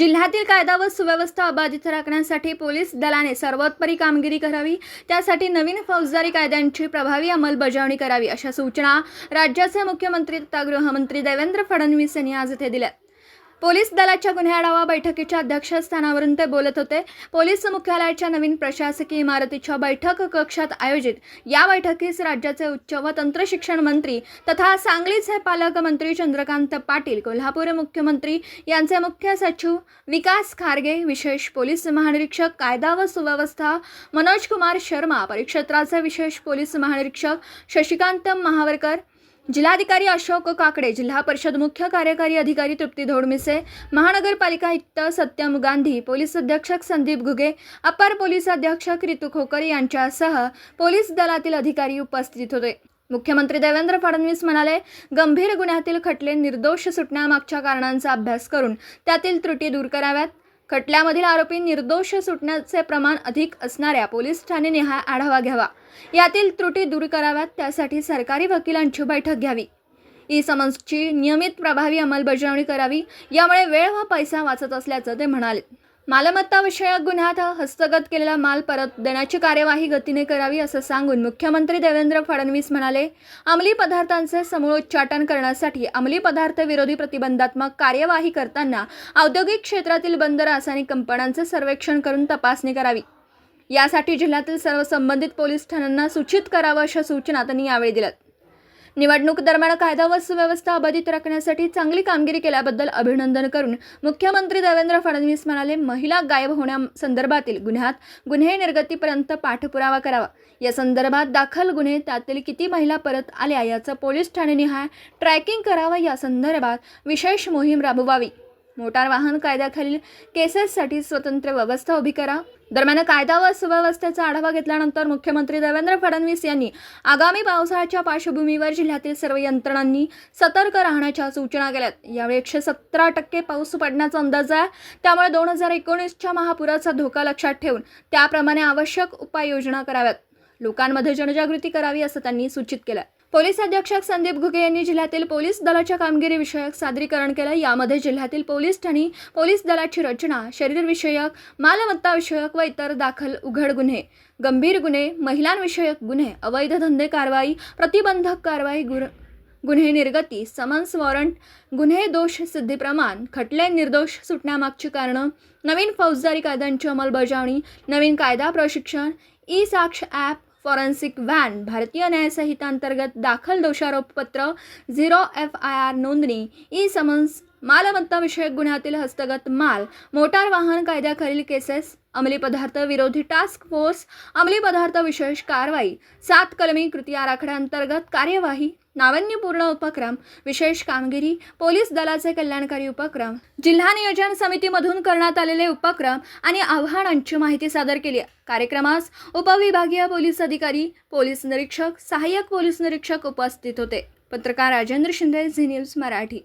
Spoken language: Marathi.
जिल्ह्यातील कायदा व सुव्यवस्था अबाधित राखण्यासाठी पोलीस दलाने सर्वोत्परी कामगिरी करावी. त्यासाठी नवीन फौजदारी कायद्यांची प्रभावी अंमलबजावणी करावी अशा सूचना राज्याचे मुख्यमंत्री तथा गृहमंत्री देवेंद्र फडणवीस यांनी आज येथे दिल्या. पोलीस दलाच्या गुन्हे आढावा बैठकीच्या अध्यक्षस्थानावरून ते बोलत होते. पोलीस मुख्यालयाच्या नवीन प्रशासकीय इमारतीच्या बैठक कक्षात आयोजित. या बैठकीस राज्याचे उच्च व तंत्रशिक्षण मंत्री तथा सांगलीचे पालकमंत्री चंद्रकांत पाटील कोल्हापूर मुख्यमंत्री यांचे मुख्य सचिव विकास खारगे विशेष पोलीस महानिरीक्षक कायदा व सुव्यवस्था मनोज कुमार शर्मा परिक्षेत्राचे विशेष पोलीस महानिरीक्षक शशिकांत महावरकर जिल्हाधिकारी अशोक काकडे जिल्हा परिषद मुख्य कार्यकारी अधिकारी तृप्ती धोडमिसे महानगरपालिका आयुक्त सत्यम गांधी पोलीस अधीक्षक संदीप घुगे अपर पोलीस अधीक्षक रितू खोकर यांच्यासह पोलीस दलातील अधिकारी उपस्थित होते. मुख्यमंत्री देवेंद्र फडणवीस म्हणाले गंभीर गुन्ह्यातील खटले निर्दोष सुटण्यामागच्या कारणांचा अभ्यास करून त्यातील त्रुटी दूर कराव्यात. खटल्यामधील आरोपी निर्दोष सुटण्याचे प्रमाण अधिक असणाऱ्या पोलीस ठाणेनिहाय आढावा घ्यावा. यातील त्रुटी दूर कराव्यात त्यासाठी सरकारी वकिलांची बैठक घ्यावी. ई समन्सची नियमित प्रभावी अंमलबजावणी करावी. यामुळे वेळ व पैसा वाचत असल्याचं ते म्हणाले. मालमत्ता विषयक गुन्ह्यात हस्तगत केलेला माल परत देण्याची कार्यवाही गतीने करावी असं सांगून मुख्यमंत्री देवेंद्र फडणवीस म्हणाले अंमली पदार्थांचे समूळोच्चाटन करण्यासाठी अंमली पदार्थ विरोधी प्रतिबंधात्मक कार्यवाही करताना औद्योगिक क्षेत्रातील बंद रासायनिक कंपन्यांचे सर्वेक्षण करून तपासणी करावी. यासाठी जिल्ह्यातील सर्व संबंधित पोलीस ठाण्यांना सूचित करावं अशा सूचना त्यांनी यावेळी दिल्यात. निवडणूक दरम्यान कायदा व सुव्यवस्था अबाधित राखण्यासाठी चांगली कामगिरी केल्याबद्दल अभिनंदन करून मुख्यमंत्री देवेंद्र फडणवीस म्हणाले महिला गायब होण्यासंदर्भातील गुन्ह्यात गुन्हे निर्गतीपर्यंत पाठपुरावा करावा. या संदर्भात दाखल गुन्हे त्यातील किती महिला परत आल्या याचं पोलीस ठाणेनिहाय ट्रॅकिंग करावं. या संदर्भात विशेष मोहीम राबवावी. मोटार वाहन कायद्याखालील केसेससाठी स्वतंत्र व्यवस्था उभी करा. दरम्यान कायदा व सुव्यवस्थेचा आढावा घेतल्यानंतर मुख्यमंत्री देवेंद्र फडणवीस यांनी आगामी पावसाळ्याच्या पार्श्वभूमीवर जिल्ह्यातील सर्व यंत्रणांनी सतर्क राहण्याच्या सूचना केल्यात. यावेळी एकशे सतरा टक्के पाऊस पडण्याचा अंदाज आहे. त्यामुळे दोन हजार एकोणीसच्या महापुराचा धोका लक्षात ठेवून त्याप्रमाणे आवश्यक उपाययोजना कराव्यात. लोकांमध्ये जनजागृती करावी असं त्यांनी सूचित केलं. पोलीस अधीक्षक संदीप घुगे यांनी जिल्ह्यातील पोलीस दलाच्या कामगिरीविषयक सादरीकरण केलं. यामध्ये जिल्ह्यातील पोलीस ठाणी पोलीस दलाची रचना शरीरविषयक मालमत्ताविषयक व इतर दाखल उघड गुन्हे गंभीर गुन्हे महिलांविषयक गुन्हे अवैध धंदे कारवाई प्रतिबंधक कारवाई गुर गुन्हे निर्गती समन्स वॉरंट गुन्हे दोष सिद्धी प्रमाण खटले निर्दोष सुटण्यामागची कारणं नवीन फौजदारी कायद्यांची अंमलबजावणी नवीन कायदा प्रशिक्षण ई साक्ष ॲप फॉरेन्सिक व्हॅन भारतीय न्यायसंहिता अंतर्गत दाखल दोषारोपपत्र झिरो एफ आय आर नोंदणी ई समन्स मालमत्ता विषयक गुन्ह्यातील हस्तगत माल मोटार वाहन कायद्याखालील केसेस अंमली पदार्थ विरोधी टास्क फोर्स अंमली पदार्थ विशेष कारवाई सात कलमी कृती आराखड्याअंतर्गत कार्यवाही नाविन्यपूर्ण उपक्रम विशेष कामगिरी पोलीस दलाचे कल्याणकारी उपक्रम जिल्हा नियोजन समितीमधून करण्यात आलेले उपक्रम आणि आव्हानांची माहिती सादर केली. कार्यक्रमास उपविभागीय पोलीस अधिकारी पोलीस निरीक्षक सहाय्यक पोलीस निरीक्षक उपस्थित होते. पत्रकार राजेंद्र शिंदे झी न्यूज मराठी.